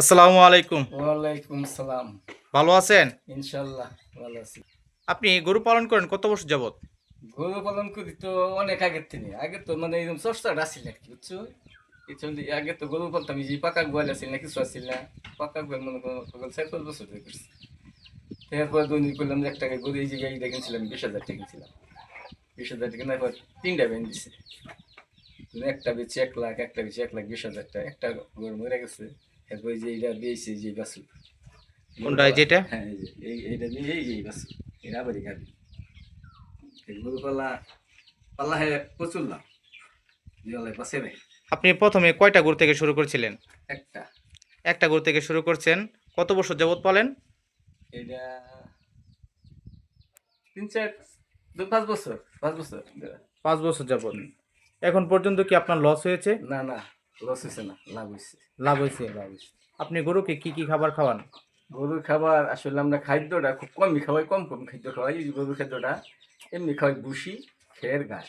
আসসালামু আলাইকুম। ওয়ালাইকুম সালাম। ভালো আছেন? ইনশাল্লাহ ভালো আছি। আপনি গরু পালন করেন কত বছর যাবত গরু পালন করি তো অনেক আগের থেকে। আগে তো মানে এরকম চর্চাটা আসছিল আর কি বুঝছ? আগে তো গরু পালতাম এই যে পাকা গোয়াল আছিল না কিছু আসছিল না? পাকা গোয়াল মনে করো চার পাঁচ বছর ধরে করছি। এরপর দৈনিক করলাম যে এক টাকা গরু এই যে গাড়ি দেখেছিলাম বিশ হাজার টাকা ছিলাম বিশ হাজার টাকা না তিনটা ব্যান দিছে। একটা বেচে এক লাখ একটা বেচে এক লাখ বিশ হাজার টাকা একটা গরু মরে গেছে। এরপর এই যে দিয়েছে যে বাসু কোনটা এই যেটা? হ্যাঁ এই এইটা দিয়ে এই বাসু এটা পাল্লা পাল্লা হ্যাঁ প্রচুর লাভ জলে পাশে নেই। আপনি প্রথমে কয়টা গরু থেকে শুরু করেছিলেন? একটা। একটা গরু থেকে শুরু করছেন। কত বছর যাবত পালেন? এটা তিন চার দু পাঁচ বছর পাঁচ বছর। পাঁচ বছর যাবত এখন পর্যন্ত কি আপনার লস হয়েছে? না না। লস হয়েছে না লাভ হয়েছে লাভ হয়েছে লাভ হয়েছে আপনি গরুকে কি কি খাবার খাওয়ান? গরুর খাবার আসলে আমরা খাদ্যটা খুব কমই খাওয়াই কম কম খাদ্য খাওয়াই। গরুর খাদ্যটা এমনি খাওয়াই ভুসি খের ঘাস।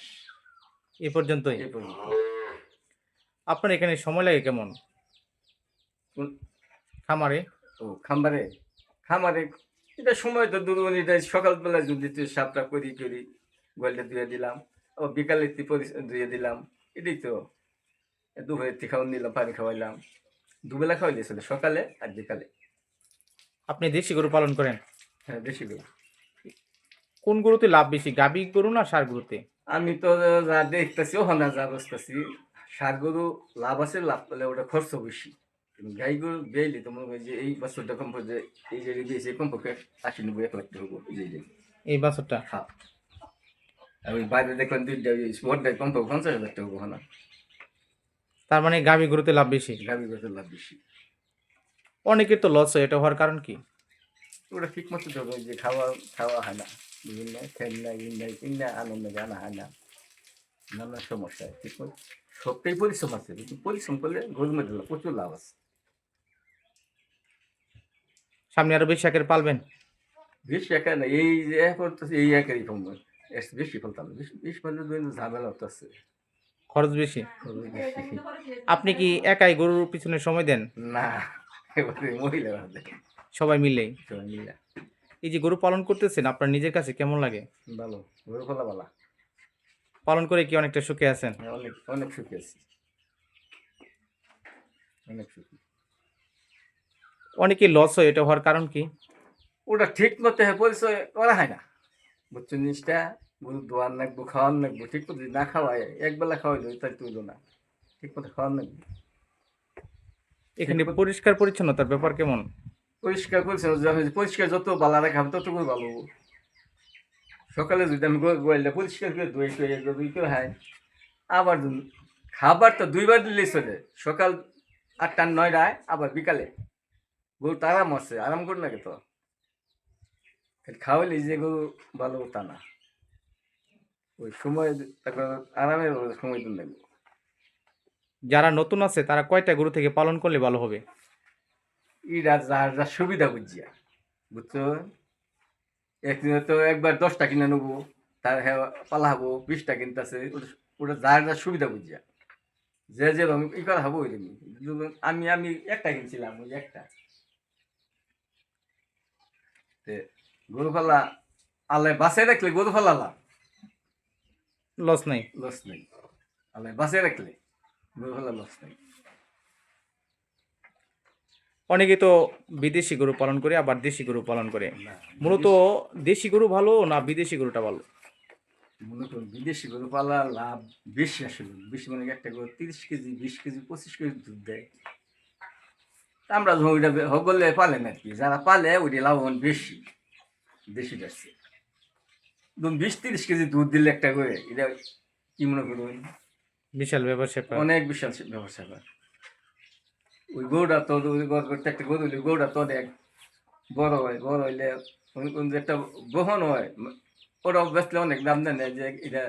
এ পর্যন্তই? পর্যন্ত। আপনার এখানে সময় লাগে কেমন? খামারে? ও খামারে? খামারে এটা সময় তো দুর্বল এটা সকালবেলা যদি তুই সাপটা করি করি গোয়ালটা ধুয়ে দিলাম ও বিকালে তুই ধুয়ে দিলাম এটাই তো। এ দুপুরে তুই খাওয়ান দিলাম পানি খাওয়াইলাম। দুবেলা খাওয়াইলে আসলে সকালে আর বিকালে। আপনি দেশি গরু পালন করেন? হ্যাঁ বেশি করে কোন গরুতে লাভ বেশি গাবি গরু না সার গরুতে? আমি তো যা দেখতেছি ও না যা বসতেছি সার গরু লাভ আছে লাভ পেলে ওটা খরচ বেশি। গাই গরু বেইলি তো মনে হয় যে এই বছরটা কমপক্ষে এই যে দিয়েছে কমপক্ষে আশি নব্বই এক লাখ টাকা এই বছরটা? হ্যাঁ। ওই বাইরে দেখলাম দুইটা কমপক্ষে পঞ্চাশ হাজার টাকা হব না তার মানে গাবি গরুতে লাভ বেশি? গাবি করতে লাভ বেশি। অনেকের তো লস হয় এটা হওয়ার কারণ কি? ওটা ঠিক মতো তো যে খাওয়া খাওয়া হয় না। বিভিন্ন খেলনা কিনা আনন্দ জানা হয় না। নানা সমস্যা ঠিক মতো। সবটাই পরিশ্রম আছে কিন্তু পরিশ্রম করলে গরুর মধ্যে প্রচুর লাভ আছে। সামনে আরও বেশি আকারে পালবেন? বেশি একা না এই এখন তো এই একারই কম। বেশি ফলতাম বেশি বেশি ফলে ঝামেলা হতে আছে খরচ বেশি। আপনি কি একাই গরুর পিছনে সময় দেন? না সবাই মিলে। এই যে গরু পালন করতেছেন আপনার নিজের কাছে কেমন লাগে? ভালো গরু ফলা ভালা পালন করে কি অনেকটা সুখে আছেন? হ্যাঁ, অনেক অনেক সুখী আছি। অনেক সুখী। অনেকে লস হয় এটা হওয়ার কারণ কি? ওটা ঠিক মতো পরিচয় করা হয় না। বুঝছ জিনিসটা? গরু দোয়ার নাকবো খাওয়ার নাকবো ঠিক মতো না খাওয়ায় একবেলা খাওয়াই দেবে তাই তুইলো না। ঠিক মতো খাওয়ার নাকবো। এখানে পরিষ্কার পরিচ্ছন্নতার ব্যাপার কেমন? পরিষ্কার পরিচ্ছন্ন পরিষ্কার যত বালা রাখা হবে তত করে ভালো হব। সকালে যদি আমি গোয়ালটা পরিষ্কার করে ধুয়ে টুয়ে দুই করে হয় আবার। খাবার তো দুইবার দিলেই চলে। সকাল আটটা নয়টায় আবার বিকালে। গরু তো আরাম আছে আরাম করে লাগে তো। খাওয়াইলে যে গরু ভালো তা না। ওই সময় আরামের সময় যারা নতুন আছে তারা কয়টা গরু থেকে পালন করলে ভালো হবে? ইরা যার যা সুবিধা বুঝিয়া বুঝছ? একদিনে তো একবার দশটা কিনে নেব তার পালা হব বিশটা কিনতেছে ওটা যার যা সুবিধা বুঝিয়া যে যে আমি ই করা হব ওই আমি আমি একটা কিনছিলাম ওই একটা। গরু পালা আল্লাহ বাসে রাখলে গরু পালা লাভ। লস নাই। লস নাই। আল্লাহ বাসে রাখলে লস নেই। অনেকে তো বিদেশি গরু পালন করে আবার দেশি গরু পালন করে। মূলত দেশি গরু ভালো না বিদেশি গরুটা ভালো? মূলত বিদেশি গরু পালা লাভ বেশি আসলে। বেশি মানে একটা গরু তিরিশ কেজি বিশ কেজি পঁচিশ কেজি দুধ দেয়। আমরা ওইটা বে- হগলে পালেন আর কি। যারা পালে ওইটা লাভবান বেশি। বেশি যাচ্ছে বিশ তিরিশ কেজি দুধ দিলে একটা করে এটা কি মনে করুন বিশাল ব্যবসা অনেক বিশাল ব্যবসা করে ওই গরুটা তো গরু করতে একটা গরু হইলে গরুটা তো অনেক বড় হয় বড় হইলে একটা বহন হয়। ওটা বেচলে অনেক দাম দেন যে এটা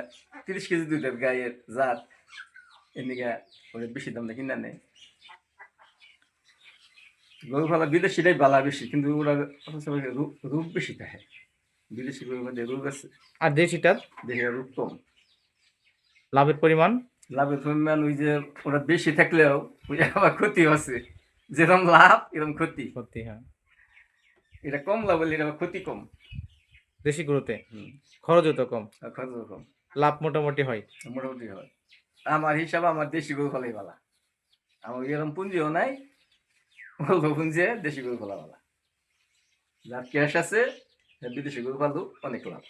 তিরিশ কেজি দুধের গায়ের জাত এদিকে ওটা বেশি দাম কিনা নেই। গরু ফালা বিদেশিটাই বালা বেশি কিন্তু ওরা রূপ বেশি থাকে বিদেশি আছে। আর দেশিটার? রূপ কম। লাভের পরিমাণ? লাভের পরিমাণ ওই যে ওরা বেশি থাকলেও ওই আবার ক্ষতি আছে যেরকম লাভ এরকম ক্ষতি। সত্যি হ্যাঁ। এটা কম লাভ হলে এটা ক্ষতি কম। দেশি গরুতে? খরচও তো কম। কম। লাভ মোটামুটি হয়? মোটামুটি হয়। আমার হিসাবে আমার দেশি গরু ফলাই ভালা। আমার এরকম পুঞ্জিও নাই। অল্প পুঞ্জে দেশি গরু ফলা ভালা। যার ক্যাশ আছে বিদেশি গরু ফালু অনেক লাভ।